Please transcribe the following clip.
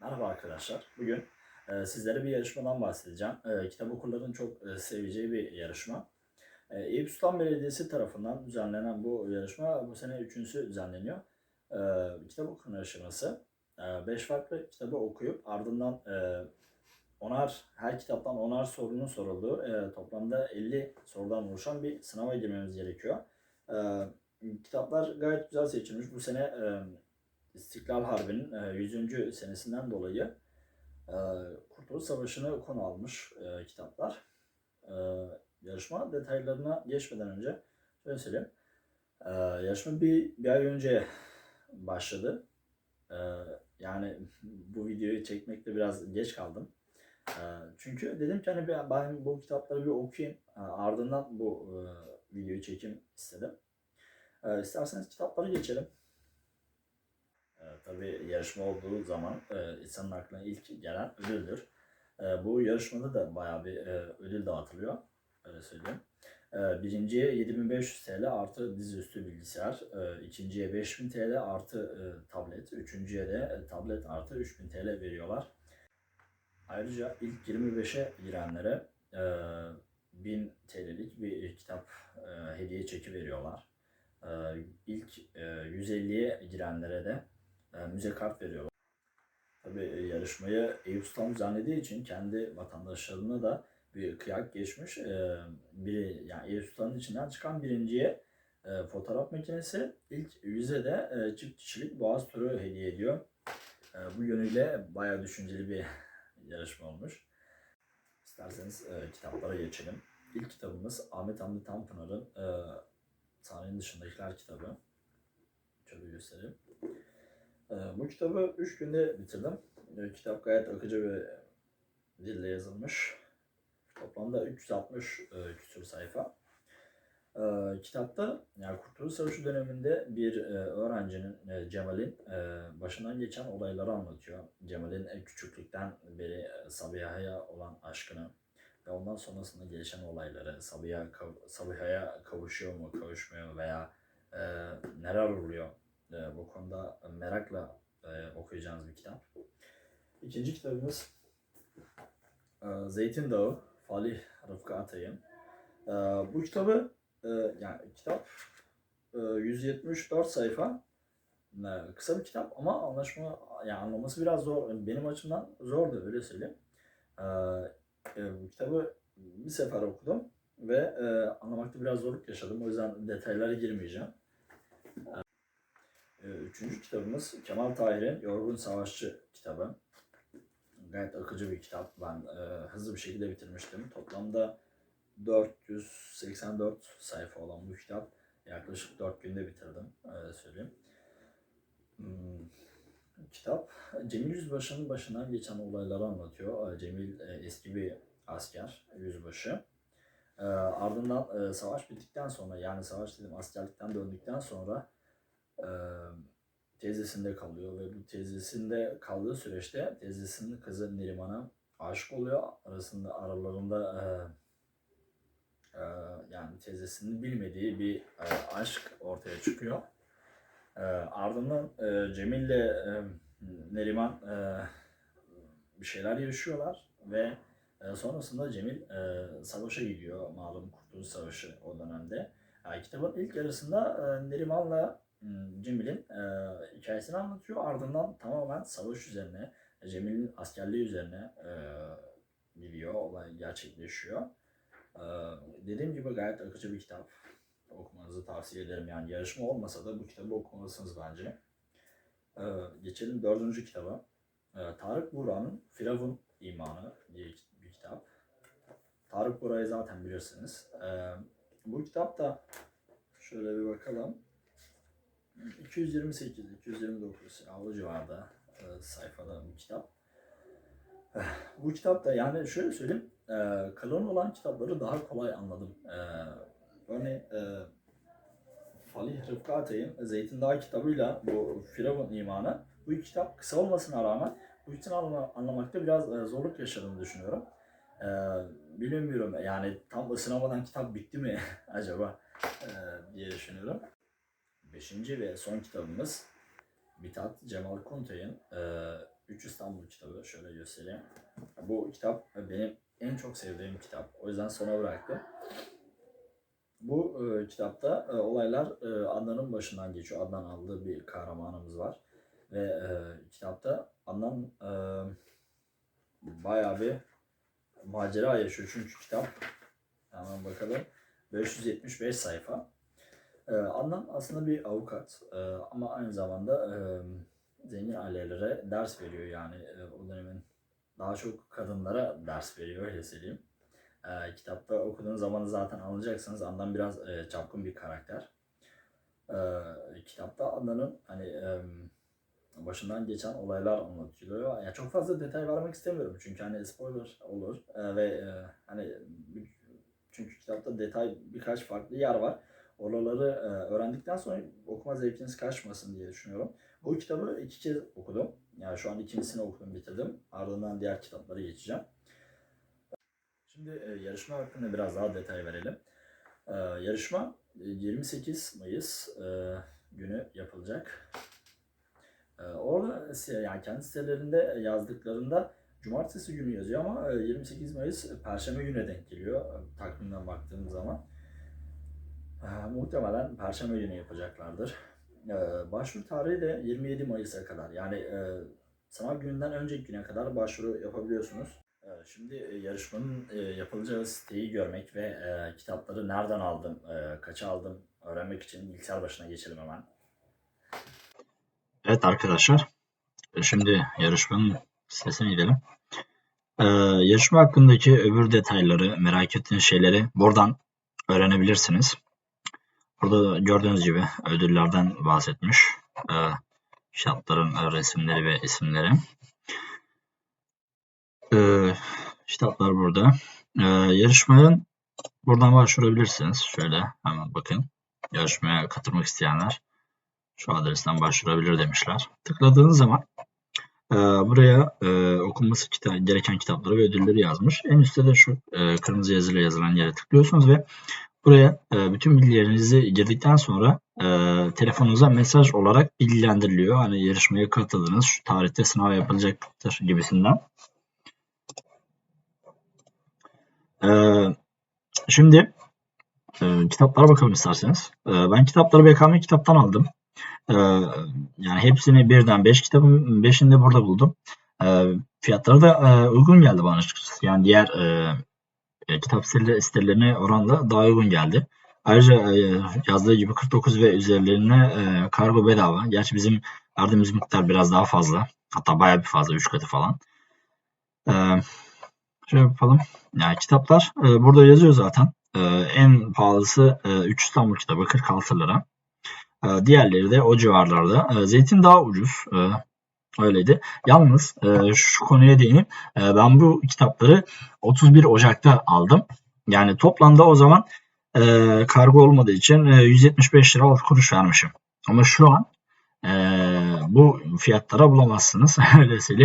Merhaba arkadaşlar. Bugün e, sizlere bir yarışmadan bahsedeceğim. E, kitap okurların çok e, seveceği bir yarışma. E, Eyüp Sultan Belediyesi tarafından düzenlenen bu yarışma bu sene üçüncüsü düzenleniyor. E, kitap okuma yarışması. 5 farklı kitabı okuyup ardından e, onar her kitaptan onar sorunun sorulduğu e, toplamda 50 sorudan oluşan bir sınava girmemiz gerekiyor. E, kitaplar gayet güzel seçilmiş. Bu sene e, İstiklal Harbi'nin e, 100. senesinden dolayı e, Kurtuluş Savaşı'nı konu almış e, kitaplar. E, yarışma detaylarına geçmeden önce şöyle söyleyeyim. E, yarışma bir, bir ay önce başladı. E, yani bu videoyu çekmekte biraz geç kaldım. E, çünkü dedim ki hani ben, bu kitapları bir okuyayım. E, ardından bu e, videoyu çekeyim istedim. E, isterseniz kitaplara geçelim. E, tabii yarışma olduğu zaman e, insanın aklına ilk gelen ödüldür. E, bu yarışmada da bayağı bir e, ödül dağıtılıyor. Öyle söyleyeyim. E, birinciye 7500 TL artı dizüstü bilgisayar. E, ikinciye 5000 TL artı e, tablet. Üçüncüye de e, tablet artı 3000 TL veriyorlar. Ayrıca ilk 25'e girenlere e, 1000 TL'lik bir kitap e, hediye çeki veriyorlar. E, ilk e, 150'ye girenlere de müze kart veriyorlar. Tabii e, yarışmayı Eyüp Sultan düzenlediği için kendi vatandaşlarına da bir kıyak geçmiş. E, biri yani Eyüp Sultan'ın içinden çıkan birinciye e, fotoğraf makinesi, ilk yüze de e, çift kişilik boğaz turu hediye ediyor. E, bu yönüyle bayağı düşünceli bir yarışma olmuş. İsterseniz kitaplara geçelim. İlk kitabımız Ahmet Hamdi Tanpınar'ın Sahnenin Dışındakiler kitabı. Şöyle göstereyim. Ee, Bu kitabı 3 günde bitirdim. Ee, Kitap gayet akıcı bir dille yazılmış. Toplamda 360 e, küsur sayfa. Ee, Kitapta yani Kurtuluş Savaşı döneminde bir e, öğrencinin e, Cemal'in başından geçen olayları anlatıyor. Cemal'in küçüklükten beri Sabiha'ya olan aşkını ve ondan sonrasında gelişen olayları, Sabiha, Sabiha'ya kavuşuyor mu, kavuşmuyor mu veya neler oluyor e, bu konuda merakla e, okuyacağınız bir kitap. İkinci kitabımız e, Zeytin Dağı, Falih Rıfkı Atay'ın. E, bu kitabı, e, yani kitap e, 174 sayfa. E, kısa bir kitap ama anlaşma, yani anlaması biraz zor. Benim açımdan zordu öyle söyleyeyim. E, e, bu kitabı bir sefer okudum ve e, anlamakta biraz zorluk yaşadım. O yüzden detaylara girmeyeceğim. Ee, Üçüncü kitabımız Kemal Tahir'in Yorgun Savaşçı kitabı. Gayet akıcı bir kitap. Ben e, hızlı bir şekilde bitirmiştim. Toplamda 484 sayfa olan bu kitap yaklaşık 4 günde bitirdim. Öyle söyleyeyim. Hmm, kitap Cemil Yüzbaşı'nın başından geçen olayları anlatıyor. Ee, Cemil e, eski bir asker, yüzbaşı. Ardından e, savaş bittikten sonra yani savaş dedim askerlikten döndükten sonra e, teyzesinde kalıyor ve bu teyzesinde kaldığı süreçte teyzesinin kızı Neriman'a aşık oluyor. Arasında aralarında e, e, yani teyzesinin bilmediği bir e, aşk ortaya çıkıyor. E, ardından e, Cemil'le e, Neriman e, bir şeyler yaşıyorlar ve e, sonrasında Cemil e, savaşa gidiyor. Malum Kurtuluş Savaşı o dönemde. Yani kitabın ilk yarısında e, Neriman'la Cemil'in e, hikayesini anlatıyor. Ardından tamamen savaş üzerine, Cemil'in askerliği üzerine e, gidiyor. Olay gerçekleşiyor. E, dediğim gibi gayet akıcı bir kitap. Okumanızı tavsiye ederim. Yani yarışma olmasa da bu kitabı okumalısınız bence. E, geçelim dördüncü kitaba. E, Tarık Buğra'nın Firavun İmanı diye bir kitap. Tarık Buğra'yı zaten bilirsiniz. E, bu kitap da şöyle bir bakalım. 228, 229 yani o civarda e, sayfada bir kitap. Eh, Bu kitap da yani şöyle söyleyeyim, e, kalın olan kitapları daha kolay anladım. E, örneğin e, Falih Rıfkı Zeytin Dağı kitabıyla bu Firavun İmanı, bu kitap kısa olmasına rağmen bu anla- anlamakta biraz e, zorluk yaşadığımı düşünüyorum. E, bilmiyorum yani tam ısınamadan kitap bitti mi acaba e, diye düşünüyorum. Beşinci ve son kitabımız Mithat Cemal Kuntay'ın e, Üç İstanbul kitabı. Şöyle göstereyim. Bu kitap benim en çok sevdiğim kitap. O yüzden sona bıraktım. Bu e, kitapta e, olaylar e, Adnan'ın başından geçiyor. Adnan aldığı bir kahramanımız var. Ve e, kitapta Adnan e, bayağı bir macera yaşıyor. Çünkü kitap hemen bakalım 575 sayfa. E, Adnan aslında bir avukat e, ama aynı zamanda e, zengin ailelere ders veriyor. Yani e, o dönemin daha çok kadınlara ders veriyor öyle söyleyeyim. E, kitapta okuduğunuz zaman zaten anlayacaksınız. Adnan biraz e, çapkın bir karakter. E, kitapta Adnan'ın hani e, başından geçen olaylar anlatılıyor. Yani çok fazla detay vermek istemiyorum çünkü hani spoiler olur E, ve e, hani çünkü kitapta detay birkaç farklı yer var. Oraları e, öğrendikten sonra okuma zevkiniz kaçmasın diye düşünüyorum. Bu kitabı iki kez okudum. Yani şu an ikincisini okudum bitirdim. Ardından diğer kitaplara geçeceğim. Şimdi e, yarışma hakkında biraz daha detay verelim. E, yarışma e, 28 Mayıs e, günü yapılacak. E, orada si- yani kendi sitelerinde yazdıklarında Cumartesi günü yazıyor ama e, 28 Mayıs Perşembe güne denk geliyor e, takvimden baktığım zaman. E, muhtemelen Perşembe günü yapacaklardır. E, başvuru tarihi de 27 Mayıs'a kadar. Yani e, sınav gününden önceki güne kadar başvuru yapabiliyorsunuz. E, şimdi e, yarışmanın e, yapılacağı siteyi görmek ve e, kitapları nereden aldım, e, kaça aldım öğrenmek için bilgisayar başına geçelim hemen. Evet arkadaşlar, şimdi yarışmanın sitesine gidelim. Ee, yarışma hakkındaki öbür detayları, merak ettiğiniz şeyleri buradan öğrenebilirsiniz. Burada da gördüğünüz gibi ödüllerden bahsetmiş. Ee, kitapların e, resimleri ve isimleri. Ee, kitaplar burada. Ee, yarışmanın buradan başvurabilirsiniz. Şöyle hemen bakın. Yarışmaya katılmak isteyenler şu adresten başvurabilir demişler. Tıkladığınız zaman e, buraya e, okunması kita- gereken kitapları ve ödülleri yazmış. En üstte de şu e, kırmızı yazıyla yazılan yere tıklıyorsunuz ve buraya e, bütün bilgilerinizi girdikten sonra e, telefonunuza mesaj olarak bilgilendiriliyor. Hani yarışmaya katıldınız, şu tarihte sınav yapılacaktır gibisinden. E, şimdi e, kitaplara bakalım isterseniz. E, ben kitapları BKM kitaptan aldım. Ee, yani hepsini birden 5 kitabın 5'ini de burada buldum. Ee, fiyatları da e, uygun geldi bana açıkçası. Yani diğer e, e, kitap siteleri- oranla daha uygun geldi. Ayrıca e, yazdığı gibi 49 ve üzerlerine e, kargo bedava. Gerçi bizim verdiğimiz miktar biraz daha fazla. Hatta bayağı bir fazla 3 katı falan. Ee, şöyle yapalım. Yani kitaplar e, burada yazıyor zaten. E, en pahalısı e, 3 İstanbul kitabı 46 lira. E, Diğerleri de o civarlarda. E, Zeytin daha ucuz. E, Öyleydi. Yalnız e, şu konuya değineyim. E, ben bu kitapları 31 Ocak'ta aldım. Yani toplamda o zaman e, kargo olmadığı için e, 175 lira kuruş vermişim. Ama şu an e, bu fiyatlara bulamazsınız. Öyle söyleyeyim.